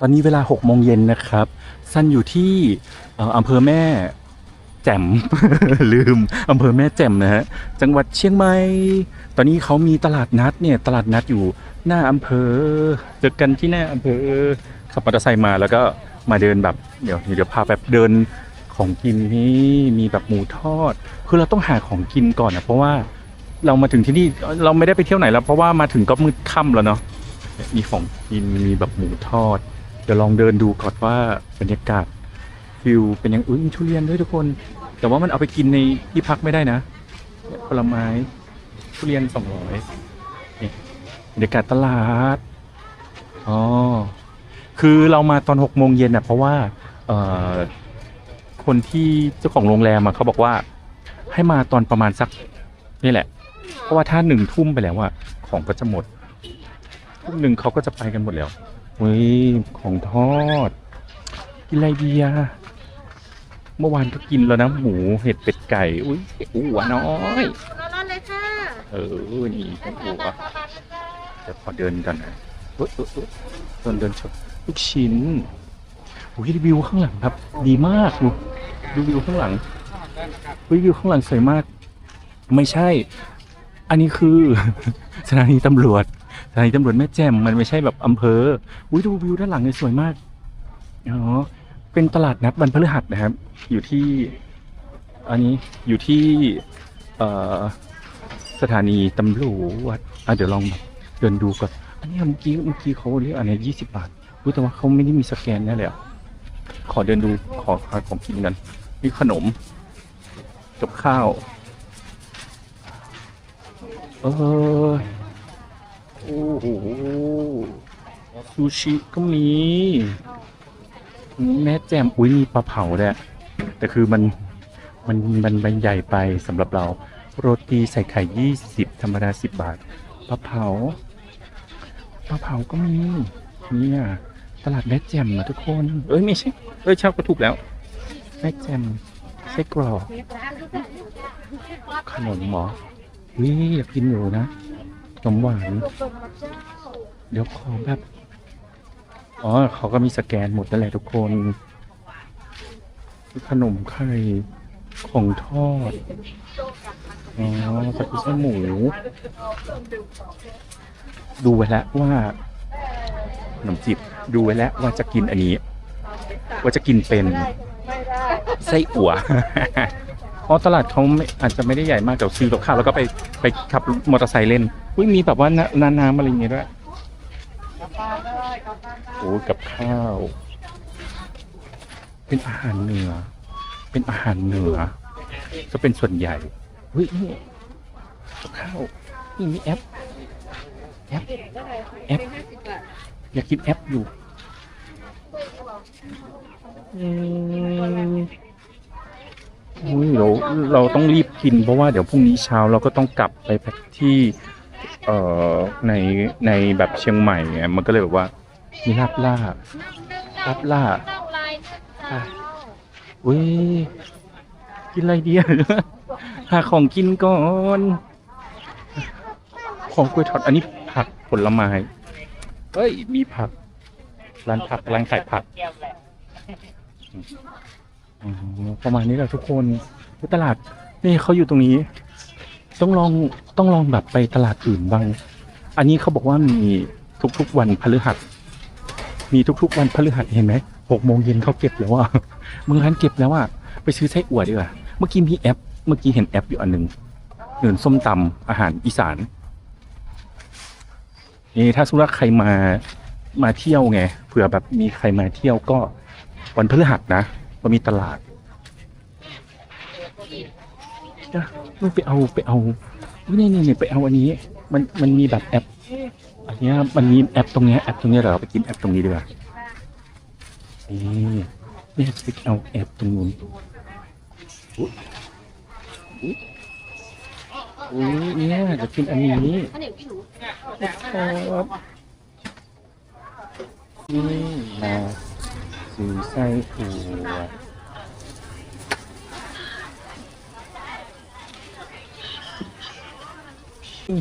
ตอนนี้เวลา6โมงเย็นนะครับสั้นอยู่ที่อำเภอแม่แจ่มลืมอำเภอแม่แจ่มนะฮะจังหวัดเชียงใหม่ ตอนนี้เขามีตลาดนัดเนี่ยตลาดนัดอยู่หน้าอำเภอเจอกันที่หน้าอำเภอขับมอเตอร์ไซค์มาแล้วก็มาเดินแบบเดี๋ยวเดี๋ยวพาแบบเดินของกินนี่มีแบบหมูทอด คือเราต้องหาของกินก่อนนะเพราะว่าเรามาถึงที่นี่เราไม่ได้ไปเที่ยวไหนแล้ว เพราะว่ามาถึงก็มืดค่ำแล้วเนาะมีของกินมีแบบหมูทอด ดี๋ยวลองเดินดูก่อนว่าบรรยากาศฟิลเป็นยังอุ้ยมีทุเรียนด้วยทุกคน แต่ว่ามันเอาไปกินในที่พักไม่ได้นะผลไม้ทุเรียนสองร้อยนี่บรรยากาศตลาดอ๋อคือเรามาตอนหกโมงเย็นอะเพราะว่าเอ่อคนที่เจ้าของโรงแรมอะเขาบอกว่าให้มาตอนประมาณสักนี่แหละ เพราะว่าถ้าหนึ่งทุ่มไปแล้วอะของก็จะหมดทุ่มหนึ่งเขาก็จะไปกันหมดแล้ว เฮ้ยของทอดกินอะไรดีอะเมื่อวานก็กินแล้วนะหมูเห็ดเป็ดไก่ อุ้ยอ้วนน้อยร้อนๆเลยค่ะ เออ นี่ของอัวเดี๋ยวขอเดินกันนะเออเออเออเดินเดินชมลูกชิ้นโอ้ยวิวข้างหลังครับ ดีมากดูดูวิวข้างหลังเฮ้ยวิวข้างหลังสวยมาก ไม่ใช่ อันนี้คือสถานีตำรวจสถา นีตำรวจแม่แจ่มมันไม่ใช่แบบอำเภออุ้ยดูวิวด้านหลังเนี่ยสวยมากอ๋อเป็นตลาดนัดวันพฤหัสนะครับ อยู่ที่ อันนี้อยู่ที่เอสถานีตำรวจอะเดี๋ยวลองเดินดูก่อนอันนี้เมื่อกี้เมื่อกี้เขาเรียกอันนี้ยี่สิบบาทรู้แต่ว่าเขาไม่ได้มีสแกนแน่เลยอะขอเดินดูขอหาของกินกันมีขนมกับข้าว เออ โอ้โหซูชิก็มี แม่แจ่มอุ้ยมีปลาเผาด้วยแต่คือมันมันมันมันใหญ่ไปสำหรับเรา โรตีใส่ไข่ยี่สิบธรรมดาสิบบาทปลาเผาปลาเผาก็มีเนี่ยตลาดแม่แจ่มนะทุกคน เอ้ยไม่ใช่ เอ้ยเช่าก็ถูกแล้ว แม่แจ่มไส้กรอกขนมหมอวิอยากกินอยู่นะ ขนมหวาน เดี๋ยวขอแบบ อ๋อเขาก็มีสแกนหมดนั่นแหละทุกคนขนมไข่ของทอด อ๋อผัดกุ้ยช่หมู ดูไว้แล้วว่าขนมจีบดูไว้แล้วว่าจะกินอันนี้ ว่าจะกินเป็นไส้อั่ว เพราะตลาดเขาไม่อาจจะไม่ได้ใหญ่มากแต่ซื้อกับข้าวแล้วก็ไปไปขับมอเตอร์ไซค์เล่นอุ้ยมีแบบว่าน้ำน้ำอะไรอย่างเงี้ยด้วยโอ้กับข้าว เป็นอาหารเหนือ เป็นอาหารเหนือ จะเป็นส่วนใหญ่เฮ้ยนี่กับข้าวนี่มีแอปแอปแอปอยากกินแอปอยู่อืม อุ้ยเราเราต้องรีบกินเพราะว่าเดี๋ยวพรุ่งนี้เช้าเราก็ต้องกลับไปพักที่เอ่อในในแบบเชียงใหม่ไงมันก็เลยแบบว่ามีลาบล่าลาบล่าอะอุ้ยกินอะไรดีอะหาของกินก่อนของกล้วยทอดอันนี้ผักผลไม้เฮ้ยมีผักร้านผักร้านขายผัก ประมาณนี้แหละทุกคนตลาดนี่เขาอยู่ตรงนี้ ต้องลองต้องลองแบบไปตลาดอื่นบ้าง อันนี้เขาบอกว่ามีทุกๆวันพฤหัส มีทุกๆ วันพฤหัสเห็นไหมหกโมงเย็นเขาเก็บแล้วอะมึงร้านเก็บแล้วอะไปซื้อไส้อั่วดีกว่าเมื่อกี้มีแอป เมื่อกี้เห็นแอปอยู่อันหนึ่งเหมือนส้มตำอาหารอีสานนี่ถ้าสมมติว่าใครมามาเที่ยวไงเผื่อแบบมีใครมาเที่ยวก็วันพฤหัสนะ มีตลาดนะมึงไปเอาไปเอานี่นี่นี่ไปเอาอันนี้ มันมันมีแบบแอป อันนี้มันมีแอปตรงเนี้ยแอปตรงเนี้ยเดี๋ยวเราไปกินแอปตรงนี้ดีกว่านี่เนี่ยไปเอาแอปตรงนู้นอุ๊ยอุ๊ยอุ๊ยเนี่ยจะกินอันนี้ครับนี่มา ซื้อไส้ถั่ว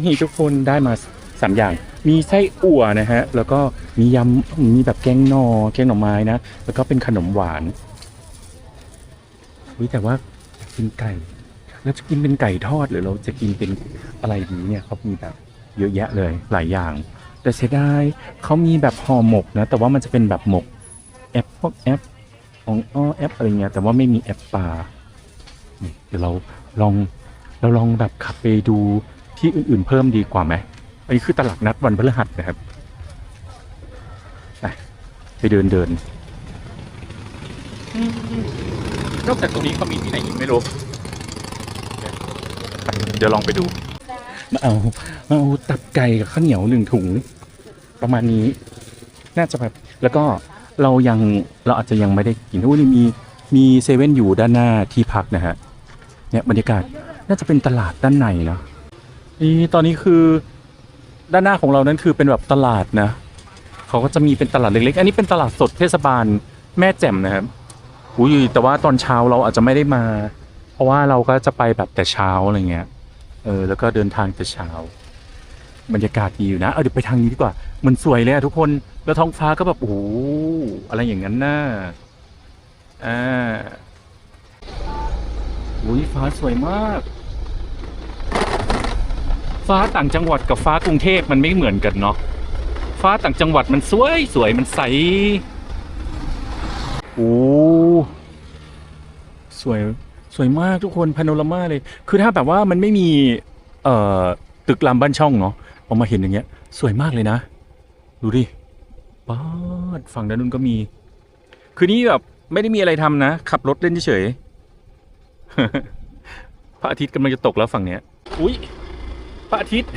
นี่ทุกคนได้มาสามอย่าง มีไส้อั่วนะฮะ แล้วก็มียำ มีแบบแกงนอ แกงหน่อไม้นะ แล้วก็เป็นขนมหวานวิแต่ว่ากินไก่เราจะกินเป็นไก่ทอดหรือเราจะกินเป็นอะไรดีเนี่ยเขามีแบบเยอะแยะเลยหลายอย่าง แต่เสียดายเขามีแบบห่อหมกนะ แต่ว่ามันจะเป็นแบบหมก แอปพวกแอปของอ้อแอปอะไรเงี้ยแต่ว่าไม่มีแอปปลานี่เดี๋ยวเราลองเราลองแบบขับไปดูที่อื่นๆเพิ่มดีกว่าไหมอันนี้คือตลาดนัดวันพฤหัสนะครับไปไปเดินเดินนอกจากตรงนี้เขามีที่ไหนอีกไม่รู้ไปเดี๋ยวลองไปดู มาเอามาเอาตับไก่กับข้าวเหนียวหนึ่งถุง ประมาณนี้ น่าจะแบบแล้วก็ เรายังเราอาจจะยังไม่ได้กินอุ้ยนี่มีมีเซเว่นอยู่ด้านหน้าที่พักนะฮะเนี่ยบรรยากาศน่าจะเป็นตลาดด้านในเนอะนี่ตอนนี้คือด้านหน้าของเรานั้นคือเป็นแบบตลาดนะเขาก็จะมีเป็นตลาดเล็กๆ อันนี้เป็นตลาดสดเทศบาลแม่แจ่มนะครับอุ้ยแต่ว่าตอนเช้าเราอาจจะไม่ได้มา เพราะว่าเราก็จะไปแบบแต่เช้าอะไรเงี้ยเออแล้วก็เดินทางแต่เช้า บรรยากาศดีอยู่นะ เอาเดี๋ยวไปทางนี้ดีกว่า มันสวยเลยอะทุกคน แล้วท้องฟ้าก็แบบโอ้โหอะไรอย่างนั้นน่าอ่าอุ้ยฟ้าสวยมาก ฟ้าต่างจังหวัดกับฟ้ากรุงเทพมันไม่เหมือนกันเนาะ ฟ้าต่างจังหวัดมันสวยสวยมันใส โอ้สวยสวยมากทุกคนพาโนรามาเลย คือถ้าแบบว่ามันไม่มี เอ่อ ตึกรามบ้านช่องเนาะ พอมาเห็นอย่างเงี้ย สวยมากเลยนะ ดูดิป้าดฝั่งด้านนู้นก็มี คือนี่แบบไม่ได้มีอะไรทำนะ ขับรถเล่นเฉยพระอาทิตย์กำลังจะตกแล้วฝั่งเนี้ย อุ้ยพระอาทิตย์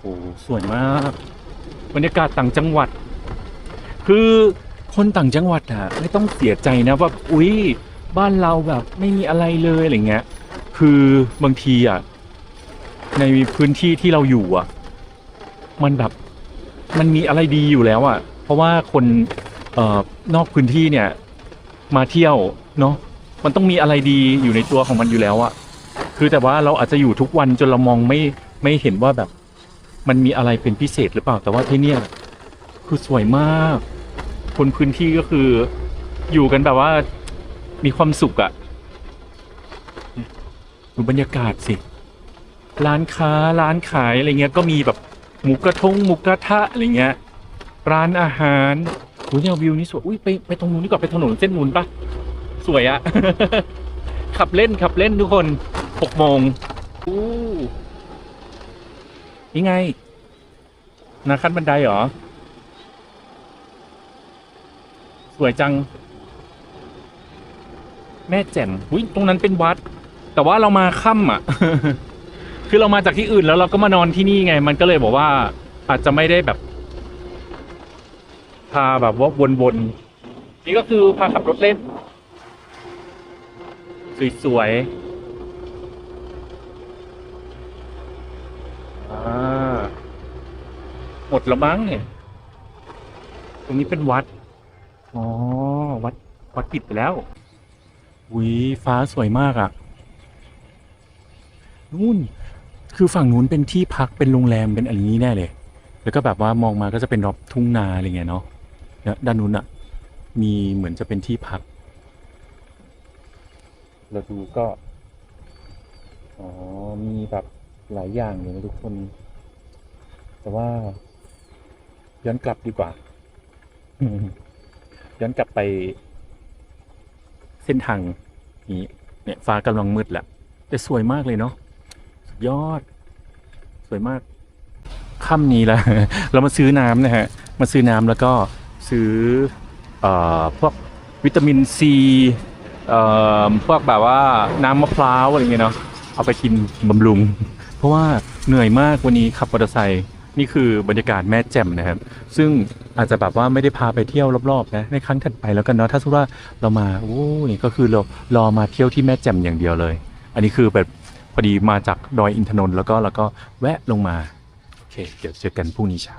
โอ้สวยมากบรรยากาศต่างจังหวัด คือคนต่างจังหวัดอะไม่ต้องเสียใจนะว่าอุ้ยบ้านเราแบบไม่มีอะไรเลยอะไรเงี้ย คือบางทีอะ ในพื้นที่ที่เราอยู่อะมันแบบมันมีอะไรดีอยู่แล้วอะเพราะว่าคนเอ่อนอกพื้นที่เนี่ย มาเที่ยวเนาะมันต้องมีอะไรดีอยู่ในตัวของมันอยู่แล้วอะคือแต่ว่าเราอาจจะอยู่ทุกวันจนเรามองไม่ไม่เห็นว่าแบบ มันมีอะไรเป็นพิเศษหรือเปล่า แต่ว่าที่เนี่ยคือสวยมาก คนพื้นที่ก็คืออยู่กันแบบว่ามีความสุขอะดูบรรยากาศสิ ร้านค้าร้านขายอะไรเงี้ยก็มีแบบหมูกระทงหมูกระทะอะไรเงี้ยร้านอาหารโหเนี่ยวิวนี้สวยอุ้ยไปไปตรงนู้นดีกว่าไปถนนเส้นนู้นปะสวยอะ ขับเล่นขับเล่นทุกคนหกโมงอู้นี่ไงนาขั้นบันไดเหรอ สวยจัง แม่แจ่มอุ้ยตรงนั้นเป็นวัด แต่ว่าเรามาค่ำอะ คือเรามาจากที่อื่นแล้วเราก็มานอนที่นี่ไง มันก็เลยบอกว่า อาจจะไม่ได้แบบ พาแบบว่าวนๆนี่ก็คือพาขับรถเล่น สวยๆอ่าหมดแล้วมั้งเนี่ย ตรงนี้เป็นวัด อ๋อ วัด วัดปิดไปแล้วอุ้ยฟ้าสวยมากอะ่ะนู่น คือฝั่งนู้นเป็นที่พักเป็นโรงแรมเป็นอะไรนี้แน่เลย แล้วก็แบบว่ามองมาก็จะเป็นรอบทุ่งนาอะไรเงี้ยเนาะเนี่ยด้านนู้นอะ่ะ มีเหมือนจะเป็นที่พักเราดูก็ อ๋อ มีแบบหลายอย่างเลยนะทุกคน แต่ว่า ย้อนกลับดีกว่า ย้อนกลับไป เส้นทางนี้ เนี่ย ฟ้ากำลังมืดแหละแต่สวยมากเลยเนาะ ยอด สวยมากค่ำนี้ละเรามาซื้อน้ำนะฮะ มาซื้อน้ำแล้วก็ซื้ออพวกวิตามินซีพวกแบบว่าน้ำมะพร้าวอะไรเงี้ยเนาะเอาไปกินบำรุง เพราะว่าเหนื่อยมากวันนี้ขับมอเตอร์ไซค์นี่คือบรรยากาศแม่แจ่มนะครับ ซึ่งอาจจะแบบว่าไม่ได้พาไปเที่ยวรอบๆนะในครั้งถัดไปแล้วกันเนาะถ้าสมมติว่าเรามาโอ้นี่ก็คือเรารอมาเที่ยวที่แม่แจ่มอย่างเดียวเลย อันนี้คือแบบ พอดีมาจากดอยอินทนนท์แล้วก็แล้วก็แวะลงมา โอเค เดี๋ยวเจอกันพรุ่งนี้เช้า